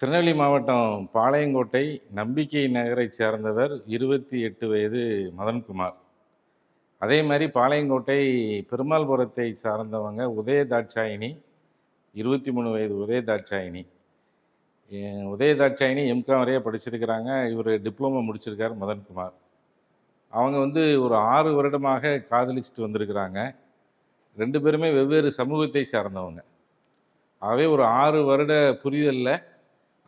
திருநெல்வேலி மாவட்டம் பாளையங்கோட்டை நம்பிக்கை நகரைச் சேர்ந்தவர் இருபத்தி எட்டு வயது மதன்குமார். அதே மாதிரி பாளையங்கோட்டை பெருமாள்புரத்தை சார்ந்தவங்க உதய தாட்சாயினி இருபத்தி மூணு வயது உதய தாட்சாயினி. உதய தாட்சாயினி எம்காம் வரைய படிச்சிருக்கிறாங்க. இவர் டிப்ளமோ முடிச்சிருக்கார் மதன்குமார். அவங்க வந்து ஒரு ஆறு வருடமாக காதலிச்சுட்டு வந்திருக்கிறாங்க. ரெண்டு பேருமே வெவ்வேறு சமூகத்தை சார்ந்தவங்க. ஆகவே ஒரு ஆறு வருட புரிதலில்.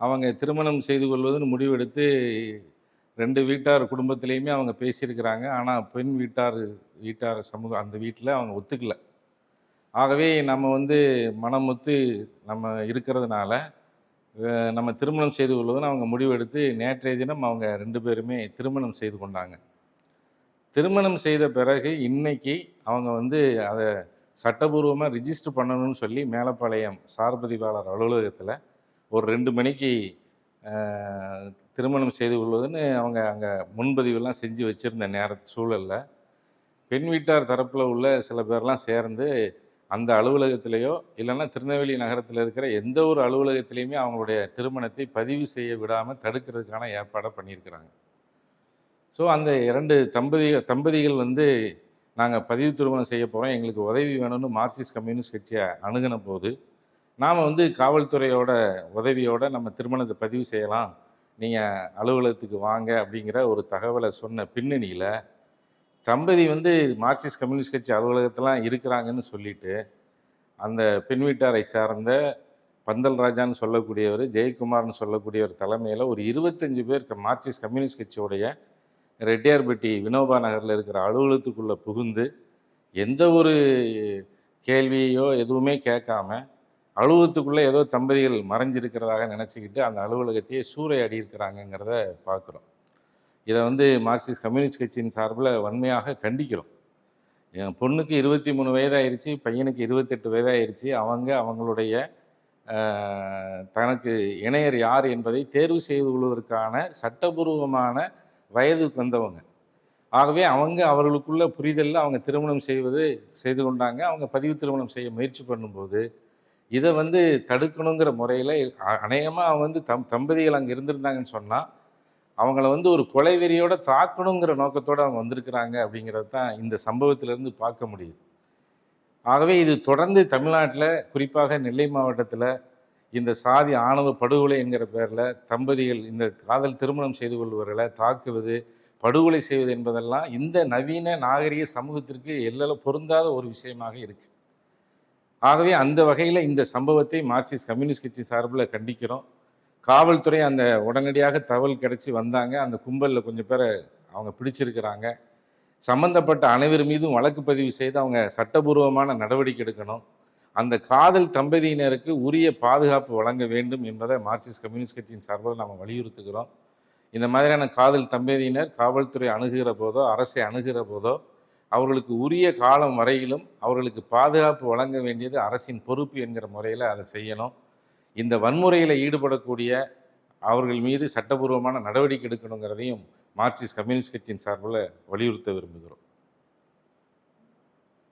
அவங்க திருமணம் செய்து கொள்வதுன்னு முடிவெடுத்து ரெண்டு வீட்டார் குடும்பத்திலையுமே அவங்க பேசியிருக்கிறாங்க. ஆனால் பெண் வீட்டார் வீட்டார் சமூகம் அந்த வீட்டில் அவங்க ஒத்துக்கல. ஆகவே நம்ம வந்து மனமொத்து நம்ம இருக்கிறதுனால நம்ம திருமணம் செய்து கொள்வதுன்னு அவங்க முடிவெடுத்து நேற்றைய தினம் அவங்க ரெண்டு பேருமே திருமணம் செய்து கொண்டாங்க. திருமணம் செய்த பிறகு இன்னைக்கு அவங்க வந்து அதை சட்டபூர்வமாக ரிஜிஸ்டர் பண்ணணும்னு சொல்லி மேலப்பாளையம் சார்பதிவாளர் அலுவலகத்தில் ஒரு ரெண்டு மணிக்கு திருமணம் செய்து கொள்வதுன்னு அவங்க அங்கே முன்பதிவெல்லாம் செஞ்சு வச்சுருந்த நேர சூழலில். பெண் வீட்டார் தரப்பில் உள்ள சில பேர்லாம் சேர்ந்து அந்த அலுவலகத்திலேயோ இல்லைன்னா திருநெல்வேலி நகரத்தில் இருக்கிற எந்த ஒரு அலுவலகத்திலையுமே அவங்களுடைய திருமணத்தை பதிவு செய்ய விடாமல் தடுக்கிறதுக்கான ஏற்பாடை பண்ணியிருக்கிறாங்க. ஸோ அந்த இரண்டு தம்பதி தம்பதிகள் வந்து நாங்கள் பதிவு திருமணம் செய்ய போகிறோம் எங்களுக்கு உதவி வேணும்னு மார்க்சிஸ்ட் கம்யூனிஸ்ட் கட்சியை அணுகின போது நாம் வந்து காவல்துறையோட உதவியோட நம்ம திருமணத்தை பதிவு செய்யலாம். நீங்கள் அலுவலகத்துக்கு வாங்க அப்படிங்கிற ஒரு தகவலை சொன்ன பின்னணியில் தம்பதி வந்து மார்க்சிஸ்ட் கம்யூனிஸ்ட் கட்சி அலுவலகத்தெலாம் இருக்கிறாங்கன்னு சொல்லிட்டு அந்த பெண் வீட்டாரை சார்ந்த பந்தல் ராஜான்னு சொல்லக்கூடியவர் ஜெயக்குமார்னு சொல்லக்கூடியவர் தலைமையில் ஒரு இருபத்தஞ்சு பேர் மார்க்சிஸ்ட் கம்யூனிஸ்ட் கட்சியோடைய ரெட்டியார்பட்டி வினோபா நகரில் இருக்கிற அலுவலகத்துக்குள்ளே புகுந்து எந்த ஒரு கேள்வியோ எதுவுமே கேட்காம அலுவலகத்துக்குள்ளே ஏதோ தம்பதிகள் மறைஞ்சிருக்கிறதாக நினச்சிக்கிட்டு அந்த அலுவலகத்தையே சூறையாடி இருக்கிறாங்கங்கிறத பார்க்குறோம். இதை வந்து மார்க்சிஸ்ட் கம்யூனிஸ்ட் கட்சியின் சார்பில் வன்மையாக கண்டிக்கிறோம். என் பொண்ணுக்கு இருபத்தி மூணு வயதாயிருச்சு பையனுக்கு இருபத்தெட்டு வயதாயிருச்சு அவங்க அவங்களுடைய தனக்கு இணையர் யார் என்பதை தேர்வு செய்து கொள்வதற்கான சட்டபூர்வமான வயதுக்கு வந்தவங்க. ஆகவே அவங்க அவர்களுக்குள்ள புரிதலில் அவங்க திருமணம் செய்வது செய்து கொண்டாங்க அவங்க பதிவு திருமணம் செய்ய முயற்சி பண்ணும்போது இதை வந்து தடுக்கணுங்கிற முறையில் அநேகமாக அவன் வந்து தம் தம்பதிகள் அங்கே இருந்திருந்தாங்கன்னு சொன்னால் அவங்கள வந்து ஒரு கொலை வெறியோட தாக்கணுங்கிற நோக்கத்தோடு அவங்க வந்திருக்கிறாங்க அப்படிங்கிறது தான் இந்த சம்பவத்திலேருந்து பார்க்க முடியுது. ஆகவே இது தொடர்ந்து தமிழ்நாட்டில் குறிப்பாக நெல்லை மாவட்டத்தில் இந்த சாதி ஆணவ படுகொலை என்கிற பேரில் தம்பதிகள் இந்த காதல் திருமணம் செய்து கொள்வர்களை தாக்குவது படுகொலை செய்வது என்பதெல்லாம் இந்த நவீன நாகரிக சமூகத்திற்கு எல்லாம் பொருந்தாத ஒரு விஷயமாக இருக்குது ஆகவே அந்த வகையில் இந்த சம்பவத்தை மார்க்சிஸ்ட் கம்யூனிஸ்ட் கட்சி சார்பில் கண்டிக்கிறோம். காவல்துறை அந்த உடனடியாக தகவல் கிடச்சி வந்தாங்க. அந்த கும்பலில் கொஞ்சம் பேரை அவங்க பிடிச்சிருக்கிறாங்க. சம்பந்தப்பட்ட அனைவர் மீதும் வழக்கு பதிவு செய்து அவங்க சட்டபூர்வமான நடவடிக்கை எடுக்கணும். அந்த காதல் தம்பதியினருக்கு உரிய பாதுகாப்பு வழங்க வேண்டும் என்பதை மார்க்சிஸ்ட் கம்யூனிஸ்ட் கட்சியின் சார்பில் நம்ம வலியுறுத்துகிறோம். இந்த மாதிரியான காதல் தம்பதியினர் காவல்துறை அணுகுகிற போதோ அரசை அணுகிற போதோ அவர்களுக்கு உரிய காலம் வரையிலும் அவர்களுக்கு பாதுகாப்பு வழங்க வேண்டியது அரசின் பொறுப்பு என்கிற முறையில் அதை செய்யணும். இந்த வன்முறையில் ஈடுபடக்கூடிய அவர்கள் மீது சட்டபூர்வமான நடவடிக்கை எடுக்கணுங்கிறதையும் மார்க்சிஸ்ட் கம்யூனிஸ்ட் கட்சியின் சார்பில் வலியுறுத்த விரும்புகிறோம்.